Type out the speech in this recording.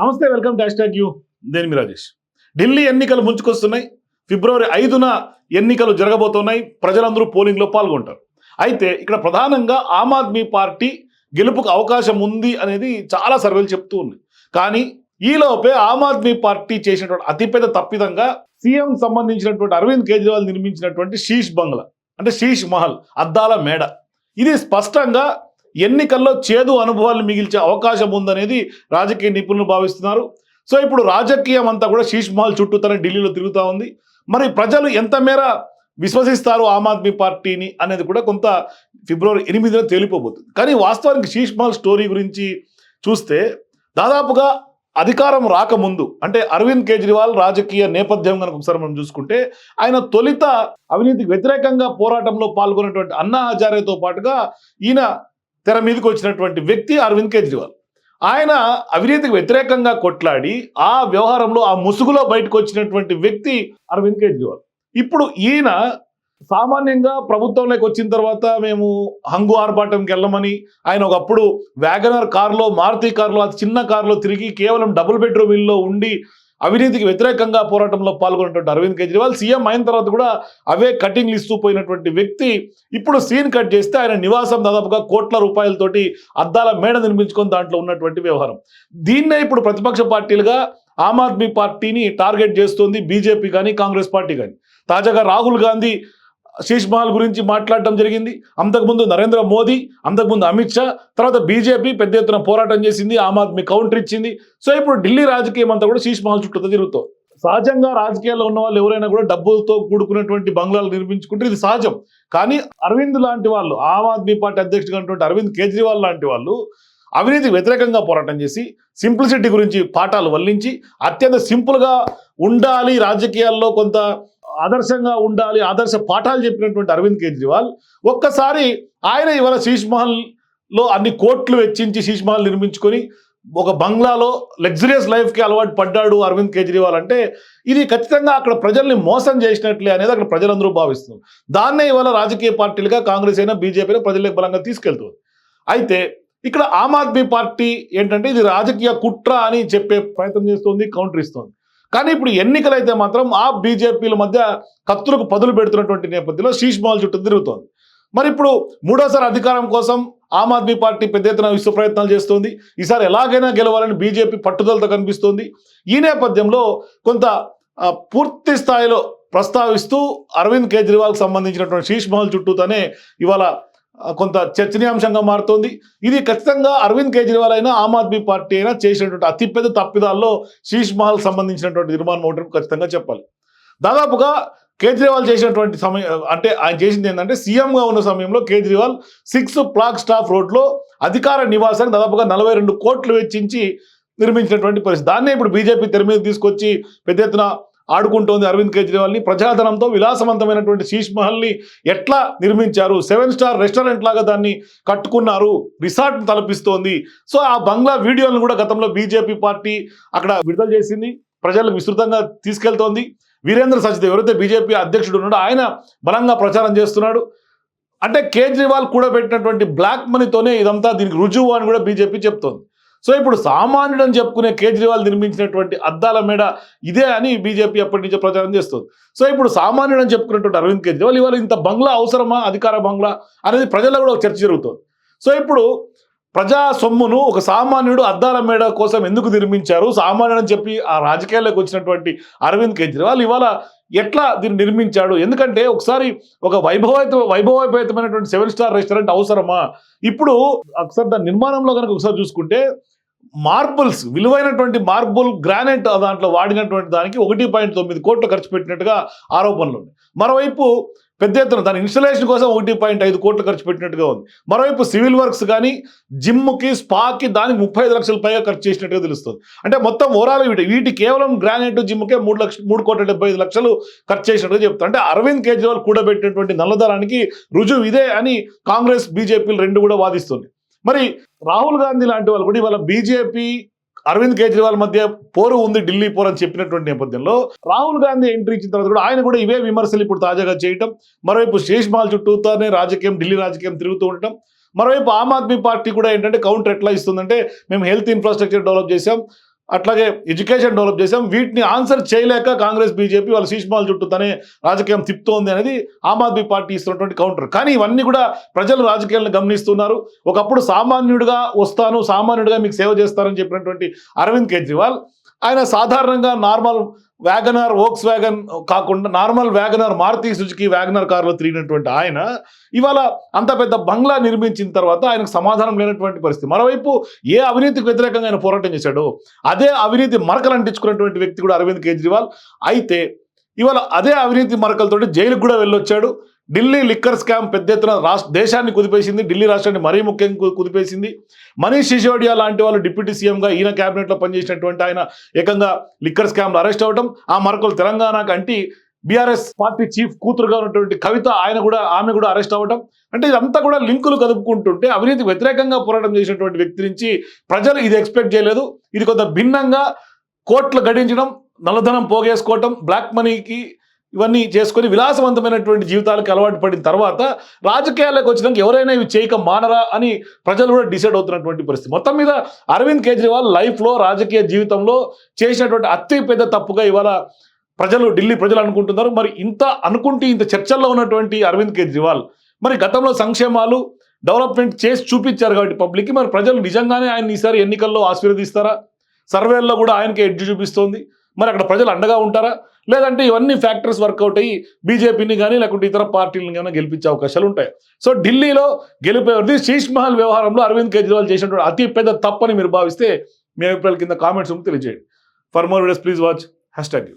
నమస్తే welcome dash hash you. దేని రాజేష్. ఢిల్లీ ఎన్నికలు ముంచుకొస్తున్నాయి. ఫిబ్రవరి ఐదున ఎన్నికలు జరగబోతున్నాయి. ప్రజలందరూ పోలింగ్లో పాల్గొంటారు. అయితే ఇక్కడ ప్రధానంగా ఆమ్ ఆద్మీ పార్టీ గెలుపుకు అవకాశం ఉంది అనేది చాలా సర్వేలు చెప్తూ ఉంది కానీ ఈలోపే ఆమ్ ఆద్మీ పార్టీ చేసినటువంటి అతిపెద్ద తప్పిదంగా సీఎం సంబంధించినటువంటి అరవింద్ కేజ్రీవాల్ నిర్మించినటువంటి శీష్ బంగ్లా అంటే శీష్ మహల్ అద్దాల మేడ. ఇది స్పష్టంగా ఎన్నికల్లో చేదు అనుభవాలు మిగిల్చే అవకాశం ఉందనేది రాజకీయ నిపుణులు భావిస్తున్నారు. సో ఇప్పుడు రాజకీయం అంతా కూడా శీష్ మహల్ చుట్టూ తన ఢిల్లీలో తిరుగుతూ ఉంది. మరి ప్రజలు ఎంత మేర విశ్వసిస్తారు ఆమ్ ఆద్మీ పార్టీని అనేది కూడా కొంత ఫిబ్రవరి ఎనిమిదిన తేలిపోబోతుంది. కానీ వాస్తవానికి శీష్ మహల్ స్టోరీ గురించి చూస్తే దాదాపుగా అధికారం రాకముందు అంటే అరవింద్ కేజ్రీవాల్ రాజకీయ నేపథ్యం కనుక ఒకసారి మనం చూసుకుంటే ఆయన తొలిత అవినీతికి వ్యతిరేకంగా పోరాటంలో పాల్గొన్నటువంటి అన్నా హజారేతో పాటుగా ఈయన తెర మీదకి వచ్చినటువంటి వ్యక్తి అరవింద్ కేజ్రీవాల్. ఆయన అవినీతికి వ్యతిరేకంగా కొట్లాడి ఆ వ్యవహారంలో ఆ ముసుగులో బయటకు వచ్చినటువంటి వ్యక్తి అరవింద్ కేజ్రీవాల్. ఇప్పుడు ఈయన సామాన్యంగా ప్రభుత్వంలోకి వచ్చిన తర్వాత మేము హంగు ఆర్భాటంకి వెళ్ళమని ఆయన ఒకప్పుడు వ్యాగనర్ కారులో మారుతి కారులో అది చిన్న కారులో తిరిగి కేవలం డబుల్ బెడ్రూమ్ ఇల్లు ఉండి అవినీతికి వ్యతిరేకంగా పోరాటంలో పాల్గొన్నటువంటి అరవింద్ కేజ్రీవాల్ సీఎం అయిన తర్వాత కూడా అవే కటింగ్లు ఇస్తూ పోయినటువంటి వ్యక్తి ఇప్పుడు సీన్ కట్ చేస్తే ఆయన నివాసం దాదాపుగా కోట్ల రూపాయలతోటి అద్దాల మేడ నిర్మించుకొని దాంట్లో ఉన్నటువంటి వ్యవహారం. దీన్నే ఇప్పుడు ప్రతిపక్ష పార్టీలుగా ఆమ్ ఆద్మీ పార్టీని టార్గెట్ చేస్తుంది బీజేపీ కానీ కాంగ్రెస్ పార్టీ కానీ. తాజాగా రాహుల్ గాంధీ శీష్ మహల్ గురించి మాట్లాడటం జరిగింది. అంతకుముందు నరేంద్ర మోదీ అంతకుముందు అమిత్ షా తర్వాత బీజేపీ పెద్ద ఎత్తున పోరాటం చేసింది ఆమ్ ఆద్మీ కౌంటర్ ఇచ్చింది. సో ఇప్పుడు ఢిల్లీ రాజకీయం అంతా కూడా శీష్ మహల్ చుట్టూ తిరుగుతాం సహజంగా రాజకీయాల్లో ఉన్న వాళ్ళు ఎవరైనా కూడా డబ్బులతో కూడుకున్నటువంటి బంగ్లాలు నిర్మించుకుంటే ఇది సహజం. కానీ అరవింద్ లాంటి వాళ్ళు ఆమ్ ఆద్మీ పార్టీ అధ్యక్షుడు అయినటువంటి అరవింద్ కేజ్రీవాల్ లాంటి వాళ్ళు అవినీతికి వ్యతిరేకంగా పోరాటం చేసి సింప్లిసిటీ గురించి పాఠాలు వల్లించి అత్యంత సింపుల్గా ఉండాలి రాజకీయాల్లో కొంత ఆదర్శంగా ఉండాలి ఆదర్శ పాఠాలు చెప్పినటువంటి అరవింద్ కేజ్రీవాల్ ఒక్కసారి ఆయన ఇవాళ శీష్ మహల్లో అన్ని కోట్లు వెచ్చించి శీష్ మహల్ నిర్మించుకొని ఒక బంగ్లాలో లగ్జరియస్ లైఫ్కి అలవాటు పడ్డాడు అరవింద్ కేజ్రీవాల్ అంటే ఇది ఖచ్చితంగా అక్కడ ప్రజల్ని మోసం చేసినట్లే అనేది అక్కడ ప్రజలందరూ భావిస్తున్నారు. దాన్నే ఇవాళ రాజకీయ పార్టీలుగా కాంగ్రెస్ అయినా బీజేపీ అయినా ప్రజలకు బలంగా తీసుకెళ్తుంది. అయితే ఇక్కడ ఆమ్ ఆద్మీ పార్టీ ఏంటంటే ఇది రాజకీయ కుట్ర అని చెప్పే ప్రయత్నం చేస్తుంది కౌంటర్ ఇస్తుంది. కానీ ఇప్పుడు ఎన్నికలైతే మాత్రం ఆ బీజేపీల మధ్య కత్తులకు పదులు పెడుతున్నటువంటి నేపథ్యంలో శీష్ మహల్ చుట్టూ తిరుగుతోంది. మరి ఇప్పుడు మూడోసారి అధికారం కోసం ఆమ్ ఆద్మీ పార్టీ పెద్ద ఎత్తున విశ్వ ప్రయత్నాలు చేస్తోంది. ఈసారి ఎలాగైనా గెలవాలని బీజేపీ పట్టుదలతో కనిపిస్తోంది. ఈ నేపథ్యంలో కొంత పూర్తి స్థాయిలో ప్రస్తావిస్తూ అరవింద్ కేజ్రీవాల్కి సంబంధించినటువంటి శీష్ మహల్ చుట్టూతోనే ఇవాళ కొంత చర్చనీయాంశంగా మారుతోంది. ఇది ఖచ్చితంగా అరవింద్ కేజ్రీవాల్ అయినా ఆమ్ ఆద్మీ పార్టీ అయినా చేసినటువంటి అతిపెద్ద తప్పిదాల్లో శీష్ మహల్ సంబంధించినటువంటి నిర్మాణం ఒకటి ఖచ్చితంగా చెప్పాలి. దాదాపుగా కేజ్రీవాల్ చేసినటువంటి సమయం అంటే ఆయన చేసింది ఏంటంటే సీఎంగా ఉన్న సమయంలో కేజ్రీవాల్ సిక్స్ ప్లాక్ స్టాఫ్ రోడ్లో అధికార నివాసాన్ని దాదాపుగా నలభై రెండు కోట్లు వెచ్చించి నిర్మించినటువంటి పరిస్థితి. దాన్నే ఇప్పుడు బీజేపీ తెర మీద తీసుకొచ్చి పెద్ద ఎత్తున ఆడుకుంటోంది అరవింద్ కేజ్రీవాల్ని. ప్రజాధనంతో విలాసవంతమైనటువంటి శీష్ మహల్ని ఎట్లా నిర్మించారు? సెవెన్ స్టార్ రెస్టారెంట్ లాగా దాన్ని కట్టుకున్నారు. రిసార్ట్ తలపిస్తోంది. సో ఆ బంగ్లా వీడియోలను కూడా గతంలో బీజేపీ పార్టీ అక్కడ విడుదల చేసింది. ప్రజలకు విస్తృతంగా తీసుకెళ్తోంది. వీరేంద్ర సచిదేవ్ ఎవరైతే బీజేపీ అధ్యక్షుడు ఉన్నాడో ఆయన బలంగా ప్రచారం చేస్తున్నాడు. అంటే కేజ్రీవాల్ కూడా పెట్టినటువంటి బ్లాక్ మనీతోనే ఇదంతా దీనికి రుజువు అని కూడా బీజేపీ చెప్తోంది. సో ఇప్పుడు సామాన్యుడు అని చెప్పుకునే కేజ్రీవాల్ నిర్మించినటువంటి అద్దాల మేడ ఇదే అని బీజేపీ ఎప్పటి నుంచో ప్రచారం చేస్తుంది. సో ఇప్పుడు సామాన్యుడు అని చెప్పుకున్నటువంటి అరవింద్ కేజ్రీవాల్ ఇవాళ ఇంత బంగ్లా అవసరమా? అధికార బంగ్లా? అనేది ప్రజల్లో కూడా ఒక చర్చ జరుగుతుంది. సో ఇప్పుడు ప్రజా సొమ్మును ఒక సామాన్యుడు అద్దాల మేడ కోసం ఎందుకు నిర్మించారు? సామాన్యుడు అని చెప్పి ఆ రాజకీయాల్లోకి వచ్చినటువంటి అరవింద్ కేజ్రీవాల్ ఇవాళ ఎట్లా దీన్ని నిర్మించాడు? ఎందుకంటే ఒకసారి ఒక వైభవత వైభవోపేతమైనటువంటి సెవెన్ స్టార్ రెస్టారెంట్ అవసరమా? ఇప్పుడు ఒకసారి దాని నిర్మాణంలో కనుక ఒకసారి చూసుకుంటే మార్బుల్స్ విలువైనటువంటి మార్బుల్ గ్రానైట్ దాంట్లో వాడినటువంటి దానికి ఒకటి పాయింట్ తొమ్మిది కోట్లు ఖర్చు పెట్టినట్టుగా ఆరోపణలు ఉన్నాయి. మరోవైపు పెద్ద ఎత్తున దాని ఇన్స్టలేషన్ కోసం ఒకటి పాయింట్ ఐదు కోట్లు ఖర్చు పెట్టినట్టుగా ఉంది. మరోవైపు సివిల్ వర్క్స్ కానీ జిమ్కి స్పాకి దానికి ముప్పై ఐదు లక్షల పైగా ఖర్చు చేసినట్టుగా తెలుస్తుంది. అంటే మొత్తం ఓవరాల్ వీటి వీటి కేవలం గ్రానైట్ జిమ్కే మూడు లక్ష మూడు కోట్ల డెబ్బై ఐదు లక్షలు ఖర్చు చేసినట్టుగా చెప్తారు. అంటే అరవింద్ కేజ్రీవాల్ కూడబెట్టినటువంటి నల్లధనానికి రుజువు ఇదే అని కాంగ్రెస్ బీజేపీలు రెండు కూడా వాదిస్తుంది మరి రాహుల్ గాంధీ లాంటి వాళ్ళు కూడా ఇవాళ బీజేపీ అరవింద్ కేజ్రీవాల్ మధ్య పోరు ఉంది ఢిల్లీ పోరు అని చెప్పినటువంటి నేపథ్యంలో రాహుల్ గాంధీ ఎంట్రీ ఇచ్చిన తర్వాత కూడా ఆయన కూడా ఇవే విమర్శలు ఇప్పుడు తాజాగా చేయటం. మరోవైపు శేష్ మాల్ చుట్టూతోనే రాజకీయం ఢిల్లీ రాజకీయం తిరుగుతూ ఉండటం. మరోవైపు ఆమ్ ఆద్మీ పార్టీ కూడా ఏంటంటే కౌంటర్ ఎట్లా ఇస్తుందంటే మేము హెల్త్ ఇన్ఫ్రాస్ట్రక్చర్ డెవలప్ చేసాం అట్లాగే ఎడ్యుకేషన్ డెవలప్ చేసాం వీటిని ఆన్సర్ చేయలేక కాంగ్రెస్ బీజేపీ వాళ్ళ శీష్మాల చుట్టూ తనే రాజకీయం తిప్పుతోంది అనేది ఆమ్ ఆద్మీ పార్టీ ఇస్తున్నటువంటి కౌంటర్. కానీ ఇవన్నీ కూడా ప్రజలు రాజకీయాలను గమనిస్తున్నారు. ఒకప్పుడు సామాన్యుడిగా వస్తాను సామాన్యుడిగా మీకు సేవ చేస్తారని చెప్పినటువంటి అరవింద్ కేజ్రీవాల్ ఆయన సాధారణంగా నార్మల్ వ్యాగనార్ వోక్స్ వ్యాగన్ కాకుండా normal WagonR Maruti Suzuki WagonR కారులో తిరిగినటువంటి ఆయన ఇవాళ అంత పెద్ద బంగ్లా నిర్మించిన తర్వాత ఆయనకు సమాధానం లేనటువంటి పరిస్థితి. మరోవైపు ఏ అవినీతికి వ్యతిరేకంగా ఆయన పోరాటం చేశాడో అదే అవినీతి మరకలు అంటించుకున్నటువంటి వ్యక్తి కూడా అరవింద్ కేజ్రీవాల్. అయితే ఇవాళ అదే అవినీతి మరకలతోటి జైలుకు కూడా వెళ్ళొచ్చాడు. ఢిల్లీ లిక్కర్ స్కామ్ పెద్ద ఎత్తున రాష్ట్ర దేశాన్ని కుదిపేసింది. ఢిల్లీ రాష్ట్రాన్ని మరీ ముఖ్యంగా కుదిపేసింది. మనీష్ సిసోడియా లాంటి వాళ్ళు డిప్యూటీ సీఎంగా ఈయన క్యాబినెట్లో పనిచేసినటువంటి ఆయన ఏకంగా లిక్కర్ స్కామ్లో అరెస్ట్ అవ్వడం ఆ మరొకరు తెలంగాణకు అంటి బీఆర్ఎస్ పార్టీ చీఫ్ కూతురుగా ఉన్నటువంటి కవిత ఆయన కూడా ఆమె కూడా అరెస్ట్ అవ్వడం అంటే ఇదంతా కూడా లింకులు కదుపుకుంటుంటే అవినీతి వ్యతిరేకంగా పోరాటం చేసినటువంటి వ్యక్తి నుంచి ప్రజలు ఇది ఎక్స్పెక్ట్ చేయలేదు. ఇది కొంత భిన్నంగా కోట్లు గడించడం నల్లధనం పోగేసుకోవటం బ్లాక్ మనీకి ఇవన్నీ చేసుకొని విలాసవంతమైనటువంటి జీవితాలకు అలవాటు పడిన తర్వాత రాజకీయాలకు వచ్చినాక ఎవరైనా ఇవి చేయక మానరా అని ప్రజలు కూడా డిసైడ్ అవుతున్నటువంటి పరిస్థితి. మొత్తం మీద అరవింద్ కేజ్రీవాల్ లైఫ్లో రాజకీయ జీవితంలో చేసినటువంటి అతి పెద్ద తప్పుగా ఇవాళ ప్రజలు ఢిల్లీ ప్రజలు అనుకుంటున్నారు. మరి ఇంత అనుకుంటే ఇంత చర్చల్లో ఉన్నటువంటి అరవింద్ కేజ్రీవాల్ మరి గతంలో సంక్షేమాలు డెవలప్మెంట్ చేసి చూపించారు కాబట్టి పబ్లిక్కి. మరి ప్రజలు నిజంగానే ఆయన ఈసారి ఎన్నికల్లో ఆశీర్వదిస్తారా? సర్వేల్లో కూడా ఆయనకి ఎడ్జి చూపిస్తోంది. మరి అక్కడ ప్రజలు అండగా ఉంటారా? లేదంటే ఇవన్నీ ఫ్యాక్టర్స్ వర్కౌట్ అయ్యి బీజేపీని కానీ లేకుంటే ఇతర పార్టీలను కానీ గెలిపించే అవకాశాలు ఉంటాయి. సో ఢిల్లీలో గెలిపేది శీష్ మహల్ వ్యవహారంలో అరవింద్ కేజ్రీవాల్ చేసినటువంటి అతి పెద్ద తప్పని మీరు భావిస్తే మీ అభిప్రాయాల కింద కామెంట్స్ తెలియజేయండి. For more videos please watch hashtag